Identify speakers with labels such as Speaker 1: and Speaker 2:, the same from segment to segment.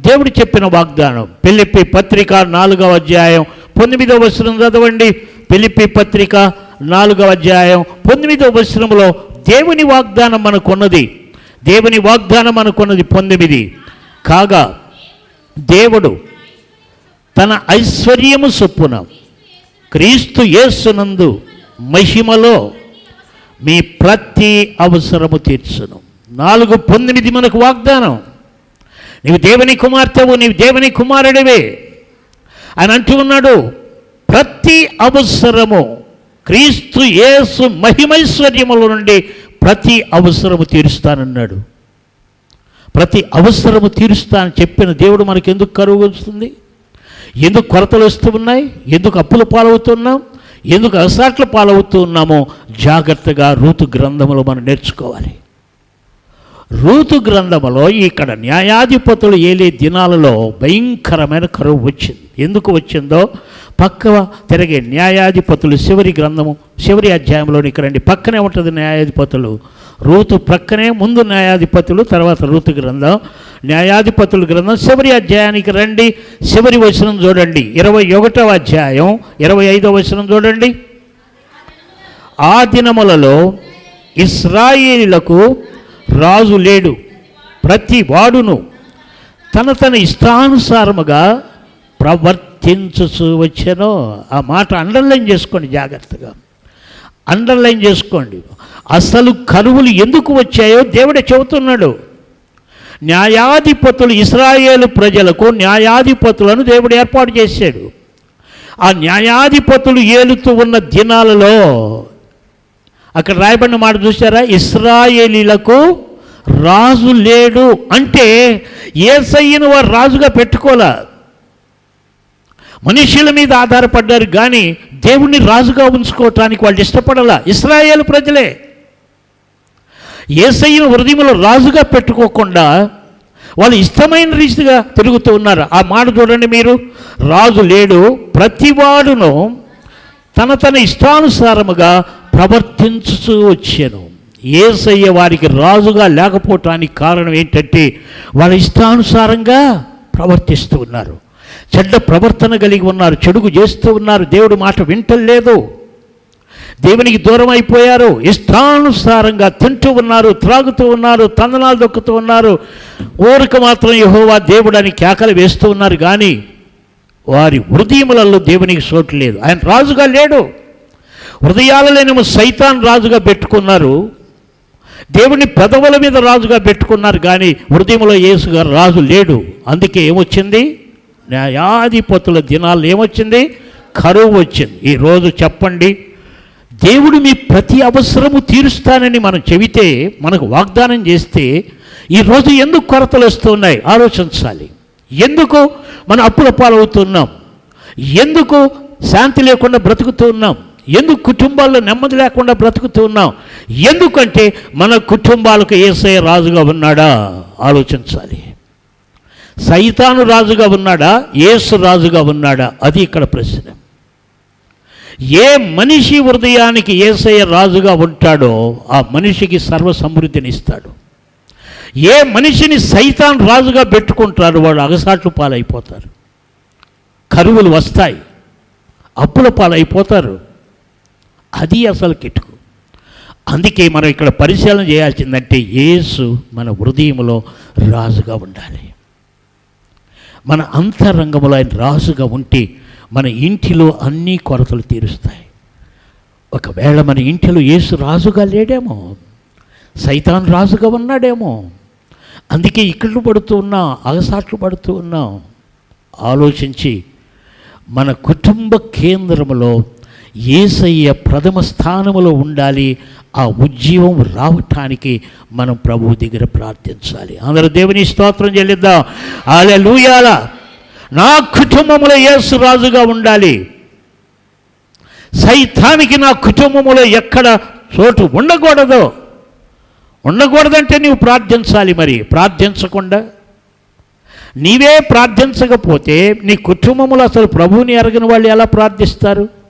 Speaker 1: దేవుడు చెప్పిన వాగ్దానం. పిలిపి పత్రిక నాలుగవ అధ్యాయం పంతొమ్మిదవ వచనం చదవండి. పిలిపి పత్రిక నాలుగవ అధ్యాయం పంతొమ్మిదవ వచనంలో దేవుని వాగ్దానం మనకున్నది. దేవుని వాగ్దానం అనుకున్నది పంతొమ్మిది. కాగా దేవుడు తన ఐశ్వర్యము చొప్పున క్రీస్తు యేసునందు మహిమలో మీ ప్రతి అవసరము తీర్చును. నాలుగు పంతొమ్మిది మనకు వాగ్దానం. నీవు దేవుని కుమార్తెవు నీవు దేవుని కుమారుడివే. అని అంటూ ఉన్నాడు ప్రతి అవసరము క్రీస్తు యేసు మహిమైశ్వర్యముల నుండి ప్రతి అవసరము తీరుస్తానన్నాడు. ప్రతి అవసరము తీరుస్తానని చెప్పిన దేవుడు మనకు ఎందుకు కరువు వస్తుంది? ఎందుకు కొరతలు వస్తూ ఉన్నాయి? ఎందుకు అప్పులు పాలవుతున్నాం ఎందుకు అసాట్లు పాలవుతూ ఉన్నామో జాగ్రత్తగా ఋతు గ్రంథములో మనం నేర్చుకోవాలి. రూతు గ్రంథములో ఇక్కడ న్యాయాధిపతులు ఏలే దినాలలో భయంకరమైన కరువు వచ్చింది. ఎందుకు వచ్చిందో? పక్క తిరిగే న్యాయాధిపతులు శివరి గ్రంథము శివరి అధ్యాయంలోని ఇక్కడండి పక్కనే ఉంటుంది న్యాయాధిపతులు. రూతు ప్రక్కనే ముందు న్యాయాధిపతులు తర్వాత రూతు గ్రంథం. న్యాయాధిపతుల గ్రంథం శివరి అధ్యాయానికి రండి చివరి వచనం చూడండి. ఇరవై ఒకటవ అధ్యాయం ఇరవై ఐదవ వచనం చూడండి. ఆ దినములలో ఇస్రాయిలకు రాజు లేడు. ప్రతి వాడును తన తన ఇష్టానుసారముగా ప్రవర్తించుచు వచ్చానో. ఆ మాట అండర్లైన్ చేసుకోండి జాగ్రత్తగా. అండర్లైన్ చేసుకోండి. అసలు కరువులు ఎందుకు వచ్చాయో దేవుడే చెబుతున్నాడు. న్యాయాధిపతులు ఇస్రాయేలు ప్రజలకు న్యాయాధిపతులను దేవుడు ఏర్పాటు చేశాడు. ఆ న్యాయాధిపతులు ఏలుతూ ఉన్న దినాలలో అక్కడ రాయబడిన మాట చూసారా ఇస్రాయేలీలకు రాజు లేడు అంటే ఏసయ్యను వారు రాజుగా పెట్టుకోలే. మనుషుల మీద ఆధారపడ్డారు కానీ దేవుణ్ణి రాజుగా ఉంచుకోవటానికి వాళ్ళు ఇష్టపడాల. ఇస్రాయేల్ ప్రజలే. ఏసయ్యను హృదయంలో రాజుగా పెట్టుకోకుండా వాళ్ళు ఇష్టమైన రీతిగా తిరుగుతూ ఉన్నారు. ఆ మాట చూడండి మీరు. రాజు లేడు. ప్రతివాడును తన తన ఇష్టానుసారముగా ప్రవర్తించుతూ వచ్చాను. ఏసయ్య వారికి రాజుగా లేకపోవటానికి కారణం ఏంటంటే వాళ్ళ ఇష్టానుసారంగా ప్రవర్తిస్తూ ఉన్నారు. చెడ్డ ప్రవర్తన కలిగి ఉన్నారు చెడుగు చేస్తూ ఉన్నారు. దేవుడు మాట వింటలేదు. దేవునికి దూరం అయిపోయారు. ఇష్టానుసారంగా తింటూ ఉన్నారు త్రాగుతూ ఉన్నారు తందనాలు దొక్కుతూ ఉన్నారు. ఊరికి మాత్రం యహోవా దేవుడు అని కేకలు వేస్తూ ఉన్నారు కానీ వారి హృదయములలో దేవునికి చోటు లేదు. ఆయన రాజుగా లేడు. హృదయాలలోనేమో సైతాన్ రాజుగా పెట్టుకున్నారు. దేవుని పెదవుల మీద రాజుగా పెట్టుకున్నారు కానీ హృదయంలో యేసుగా రాజు లేడు. అందుకే ఏమొచ్చింది? న్యాయాధిపతుల దినాల్లో ఏమొచ్చింది? కరువు వచ్చింది. ఈరోజు చెప్పండి దేవుడు మీ ప్రతి అవసరము తీరుస్తానని మనం చెబితే మనకు వాగ్దానం చేస్తే ఈరోజు ఎందుకు కొరతలు వస్తున్నాయి? ఆలోచించాలి. ఎందుకు మనం అప్పుల పాలవుతున్నాం? ఎందుకు శాంతి లేకుండా బ్రతుకుతూ ఉన్నాం ఎందుకు కుటుంబాల్లో నెమ్మది లేకుండా బ్రతుకుతూ ఉన్నాం? ఎందుకంటే మన కుటుంబాలకు ఏసఐ రాజుగా ఉన్నాడా? ఆలోచించాలి. సైతాను రాజుగా ఉన్నాడా? ఏసు రాజుగా ఉన్నాడా? అది ఇక్కడ ప్రశ్న. ఏ మనిషి హృదయానికి ఏసయ్య రాజుగా ఉంటాడో ఆ మనిషికి సర్వ సమృద్ధిని ఇస్తాడు. ఏ మనిషిని సైతాన్ రాజుగా పెట్టుకుంటారు వాడు అగసాట్లు పాలైపోతారు. కరువులు వస్తాయి. అప్పుల పాలైపోతారు. అది అసలు కిటుకు. అందుకే మనం ఇక్కడ పరిశీలన చేయాల్సిందంటే యేసు మన హృదయంలో రాజుగా ఉండాలి. మన అంతరంగంలో ఆయన రాజుగా ఉంటే మన ఇంటిలో అన్ని కొరతలు తీరుస్తాయి. ఒకవేళ మన ఇంటిలో యేసు రాజుగా లేడేమో సైతాన్ రాజుగా ఉన్నాడేమో అందుకే ఇక్కట్లు పడుతూ ఉన్నాం అగసాట్లు పడుతూ ఉన్నాం ఆలోచించి మన కుటుంబ కేంద్రంలో ఏసయ్య ప్రథమ స్థానములో ఉండాలి ఆ ఉజ్జీవం రావటానికి మనం ప్రభువు దగ్గర ప్రార్థించాలి. అందరూ దేవుని స్తోత్రం చెల్లిద్దాం. అలా లూయాల నా కుటుంబంలో యేసు రాజుగా ఉండాలి. సైతానికి నా కుటుంబంలో ఎక్కడ చోటు ఉండకూడదు. ఉండకూడదంటే నీవు ప్రార్థించాలి మరి. ప్రార్థించకుండా నీవే ప్రార్థించకపోతే నీ కుటుంబంలో అసలు ప్రభువుని ఎరగని వాళ్ళు ఎలా ప్రార్థిస్తారు?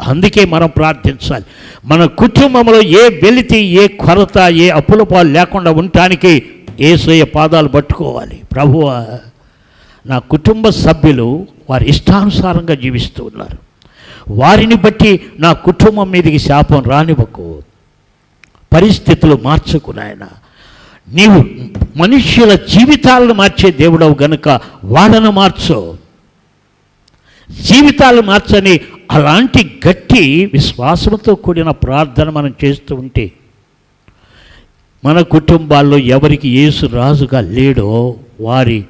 Speaker 1: అందుకే మనం ప్రార్థించాలి. మన కుటుంబంలో ఏ వెలితి ఏ కొరత ఏ అప్పుల పాలు లేకుండా ఉండటానికి ఏసయ్య పాదాలు పట్టుకోవాలి. ప్రభువా నా కుటుంబ సభ్యులు వారి ఇష్టానుసారంగా జీవిస్తూ ఉన్నారు. వారిని బట్టి నా కుటుంబం మీదకి శాపం రానివ్వకు. పరిస్థితులు మార్చకు నాయన. నీవు మనుష్యుల జీవితాలను మార్చే దేవుడవు గనుక వాళ్ళను మార్చు. జీవితాలు మార్చని అలాంటి గట్టి విశ్వాసంతో కూడిన ప్రార్థన మనం చేస్తూ ఉంటే మన కుటుంబాల్లో ఎవరికి యేసు రాజుగా లేడో వారి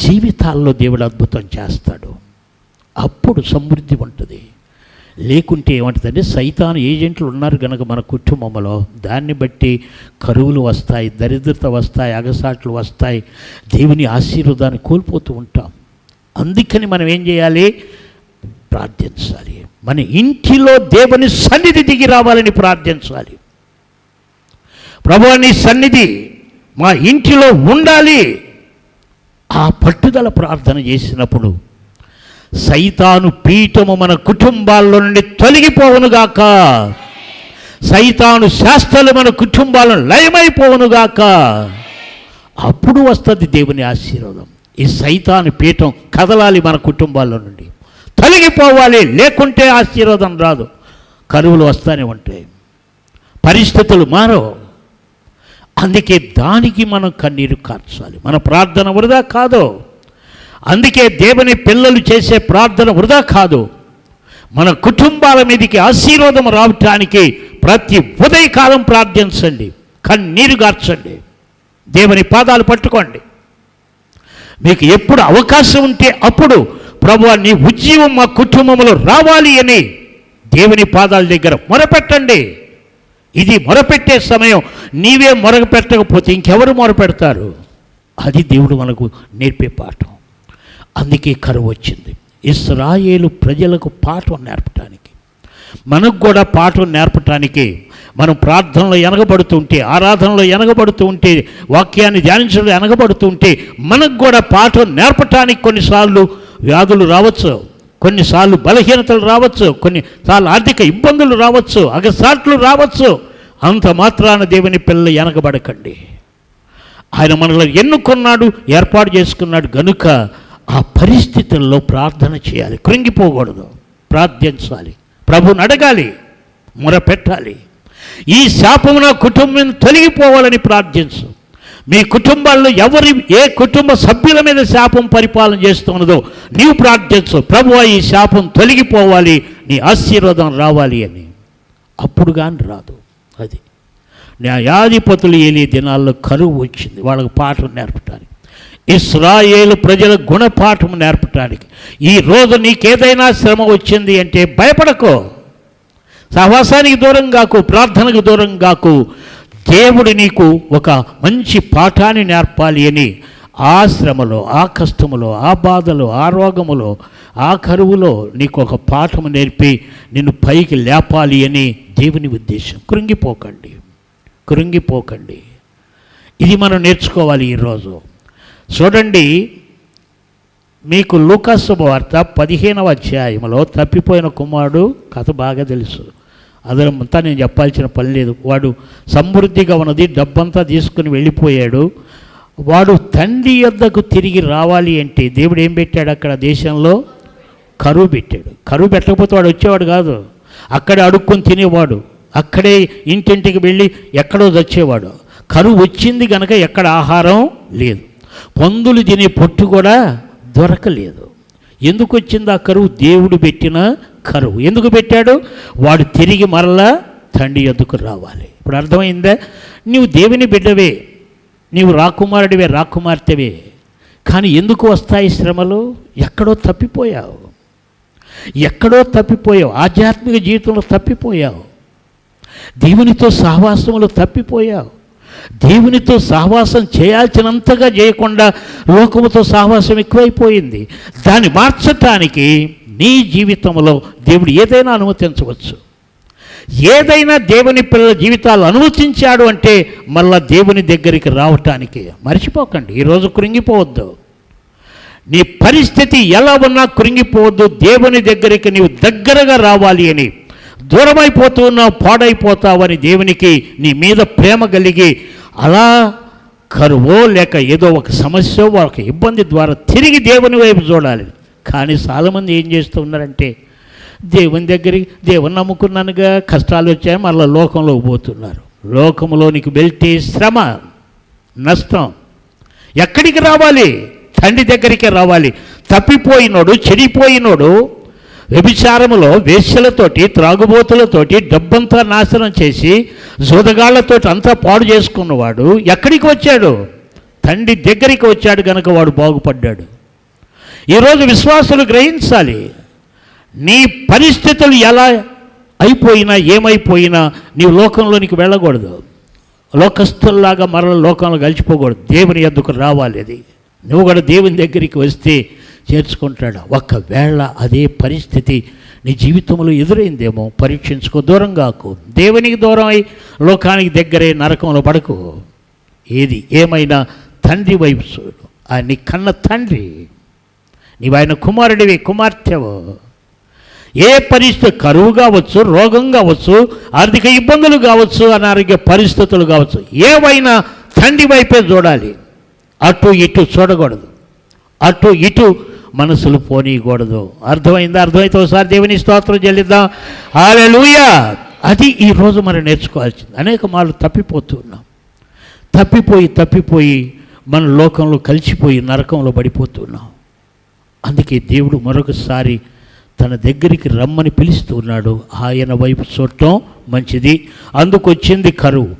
Speaker 1: జీవితాల్లో దేవుడు అద్భుతం చేస్తాడు. అప్పుడు సమృద్ధి ఉంటుంది. లేకుంటే ఏమంటుందంటే సైతాన్ ఏజెంట్లు ఉన్నారు కనుక మన కుటుంబంలో. దాన్ని బట్టి కరువులు వస్తాయి దరిద్రత వస్తాయి అగసాట్లు వస్తాయి. దేవుని ఆశీర్వాదాన్ని కోల్పోతూ ఉంటాం. అందుకని మనం ఏం చేయాలి? ప్రార్థించాలి. మన ఇంటిలో దేవుని సన్నిధి దిగి రావాలని ప్రార్థించాలి. ప్రభు నీ సన్నిధి మా ఇంటిలో ఉండాలి. ఆ పట్టుదల ప్రార్థన చేసినప్పుడు సైతాను పీఠము మన కుటుంబాల్లో నుండి తొలగిపోవునుగాక. సైతాను శాస్త్రాలు మన కుటుంబాలను లయమైపోవునుగాక అప్పుడు వస్తుంది దేవుని ఆశీర్వాదం. ఈ సైతాను పీఠం కదలాలి మన కుటుంబాల్లో నుండి. తొలగిపోవాలి లేకుంటే ఆశీర్వాదం రాదు. కరువులు వస్తానే ఉంటాయి. పరిస్థితులు మారవు అందుకే దానికి మనం కన్నీరు కార్చాలి. మన ప్రార్థన వృధా కాదు. అందుకే దేవుని పిల్లలు చేసే ప్రార్థన వృధా కాదు. మన కుటుంబాల మీదకి ఆశీర్వాదం రావటానికి ప్రతి ఉదయకాలం ప్రార్థించండి. కన్నీరు గార్చండి దేవుని పాదాలు పట్టుకోండి. మీకు ఎప్పుడు అవకాశం ఉంటే అప్పుడు ప్రభు నీ ఉద్యమం మా కుటుంబంలో రావాలి అని దేవుని పాదాల దగ్గర మొరపెట్టండి. ఇది మొరపెట్టే సమయం. నీవే మొరపెట్టకపోతే ఇంకెవరు మొరపెడతారు? అది దేవుడు మనకు నేర్పే పాఠం. అందుకే కరువు వచ్చింది. ఇస్రాయేలు ప్రజలకు పాఠం నేర్పటానికి మనకు కూడా పాఠం నేర్పటానికి మనం ప్రార్థనలో ఎనగబడుతుంటే ఆరాధనలో ఎనగబడుతూ ఉంటే వాక్యాన్ని ధ్యానించడంలో ఎనగబడుతుంటే మనకు కూడా పాఠం నేర్పటానికి కొన్నిసార్లు వ్యాధులు రావచ్చు కొన్నిసార్లు బలహీనతలు రావచ్చు కొన్నిసార్లు ఆర్థిక ఇబ్బందులు రావచ్చు అగసాట్లు రావచ్చు. అంత మాత్రాన దేవుని పిల్లలు వెనకబడకండి ఆయన మనల్ని ఎన్నుకున్నాడు ఏర్పాటు చేసుకున్నాడు గనుక ఆ పరిస్థితుల్లో ప్రార్థన చేయాలి. కృంగిపోకూడదు. ప్రార్థించాలి. ప్రభుని అడగాలి. మొరపెట్టాలి. ఈ శాపమున నా కుటుంబం తొలగిపోవాలని ప్రార్థించు. మీ కుటుంబాల్లో ఎవరి ఏ కుటుంబ సభ్యుల మీద శాపం పరిపాలన చేస్తున్నదో నీవు ప్రార్థించు. ప్రభు ఈ శాపం తొలగిపోవాలి నీ ఆశీర్వాదం రావాలి అని. అప్పుడు కానీ రాదు. అది. న్యాయాధిపతులు ఏలే దినాల్లో కరువు వచ్చింది. వాళ్ళకు పాఠం నేర్పటానికి. ఇస్రాయేలు ప్రజల గుణపాఠం నేర్పటానికి. ఈ రోజు నీకేదైనా శ్రమ వచ్చింది అంటే భయపడకో. సహవాసానికి దూరం కాకు ప్రార్థనకు దూరం కాకు. దేవుడు నీకు ఒక మంచి పాఠాన్ని నేర్పాలి అని ఆ శ్రమలో ఆ కష్టములో ఆ బాధలో ఆ రోగములో ఆ కరువులో నీకు ఒక పాఠము నేర్పి నిన్ను పైకి లేపాలి అని దేవుని ఉద్దేశం. కృంగిపోకండి. కృంగిపోకండి. ఇది మనం నేర్చుకోవాలి ఈరోజు. చూడండి మీకు లూకాసు వార్త పదిహేనవ అధ్యాయంలో తప్పిపోయిన కుమారుడు కథ బాగా తెలుసు. అదంతా నేను చెప్పాల్సిన పని లేదు. వాడు సమృద్ధిగా ఉన్నది డబ్బంతా తీసుకుని వెళ్ళిపోయాడు. వాడు తండ్రి యొద్దకు తిరిగి రావాలి అంటే దేవుడు ఏం పెట్టాడు అక్కడ దేశంలో? కరువు పెట్టాడు. కరువు పెట్టకపోతే వాడు వచ్చేవాడు కాదు. అక్కడే అడుక్కొని తినేవాడు. అక్కడే ఇంటింటికి వెళ్ళి ఎక్కడో వచ్చేవాడు కరువు వచ్చింది కనుక ఎక్కడ ఆహారం లేదు. పందులు తినే పొట్టు కూడా దొరకలేదు. ఎందుకు వచ్చింది ఆ కరువు? దేవుడు పెట్టిన కరువు ఎందుకు పెట్టాడు? వాడు తిరిగి మరలా తండ్రి ఎద్దుకు రావాలి. ఇప్పుడు అర్థమైందా? నీవు దేవుని బిడ్డవే. నీవు రాకుమారుడివే రాకుమార్తెవే. కానీ ఎందుకు వస్తాయి శ్రమలు? ఎక్కడో తప్పిపోయావు. ఎక్కడో తప్పిపోయావు. ఆధ్యాత్మిక జీవితంలో తప్పిపోయావు. దేవునితో సహవాసంలో తప్పిపోయావు. దేవునితో సహవాసం చేయాల్సినంతగా చేయకుండా లోకముతో సహవాసం ఎక్కువైపోయింది. దాన్ని మార్చటానికి నీ జీవితంలో దేవుడు ఏదైనా అనుమతించవచ్చు. ఏదైనా దేవుని పిల్లల జీవితాలు అనుమతించాడు అంటే మళ్ళా దేవుని దగ్గరికి రావటానికి. మర్చిపోకండి ఈరోజు కృంగిపోవద్దు. నీ పరిస్థితి ఎలా ఉన్నా కృంగిపోవద్దు దేవుని దగ్గరికి నీవు దగ్గరగా రావాలి అని. దూరమైపోతూ ఉన్నావు పాడైపోతావని దేవునికి నీ మీద ప్రేమ కలిగి అలా కరువో లేక ఏదో ఒక సమస్య ఒక ఇబ్బంది ద్వారా తిరిగి దేవుని వైపు చూడాలి. కానీ చాలామంది ఏం చేస్తూ ఉన్నారంటే దేవుని దగ్గరికి దేవుని నమ్ముకున్నానుగా కష్టాలు వచ్చాయి మళ్ళీ లోకంలోకి పోతున్నారు. లోకంలోనికి వెళ్తే శ్రమ నష్టం ఎక్కడికి రావాలి? తండ్రి దగ్గరికి రావాలి. తప్పిపోయినోడు చెడిపోయినోడు వ్యభిచారములో వేశ్యలతోటి త్రాగుబోతులతోటి డబ్బంతా నాశనం చేసి జోదగాళ్ళతో అంతా పాడు చేసుకున్నవాడు ఎక్కడికి వచ్చాడు? తండ్రి దగ్గరికి వచ్చాడు కనుక వాడు బాగుపడ్డాడు. ఈరోజు విశ్వాసులు గ్రహించాలి నీ పరిస్థితులు ఎలా అయిపోయినా ఏమైపోయినా నీవు లోకంలోనికి వెళ్ళకూడదు. లోకస్తుల్లాగా మరల లోకంలో కలిసిపోకూడదు. దేవుని ఎద్దుకు రావాలి అది. నువ్వు కూడా దేవుని దగ్గరికి వస్తే చేర్చుకుంటాడు. ఒకవేళ అదే పరిస్థితి నీ జీవితంలో ఎదురైందేమో పరీక్షించుకో దూరం కాకు దేవునికి దూరం అయి లోకానికి దగ్గరే నరకంలో పడకు. ఏది? ఏమైనా తండ్రి వైపు చూడు. ఆయన నీ కన్న తండ్రి నీవాయన కుమారుడివి కుమార్తెవు. ఏ పరిస్థితి కరువు కావచ్చు రోగం కావచ్చు ఆర్థిక ఇబ్బందులు కావచ్చు అనారోగ్య పరిస్థితులు కావచ్చు ఏవైనా తండ్రి వైపే చూడాలి. అటు ఇటు చూడకూడదు. అటు ఇటు మనసులు పోనీయకూడదు. అర్థమైందా? అర్థమైతే ఒకసారి దేవుని స్తోత్రం చెల్లిద్దాం. హల్లెలూయా! అది ఈరోజు మనం నేర్చుకోవాల్సింది. అనేక మార్లు తప్పిపోతున్నాం తప్పిపోయి తప్పిపోయి మన లోకంలో కలిసిపోయి నరకంలో పడిపోతున్నాం అందుకే దేవుడు మరొకసారి తన దగ్గరికి రమ్మని పిలుస్తూ ఉన్నాడు. ఆయన వైపు చూడటం మంచిది. అందుకొచ్చింది కరువు.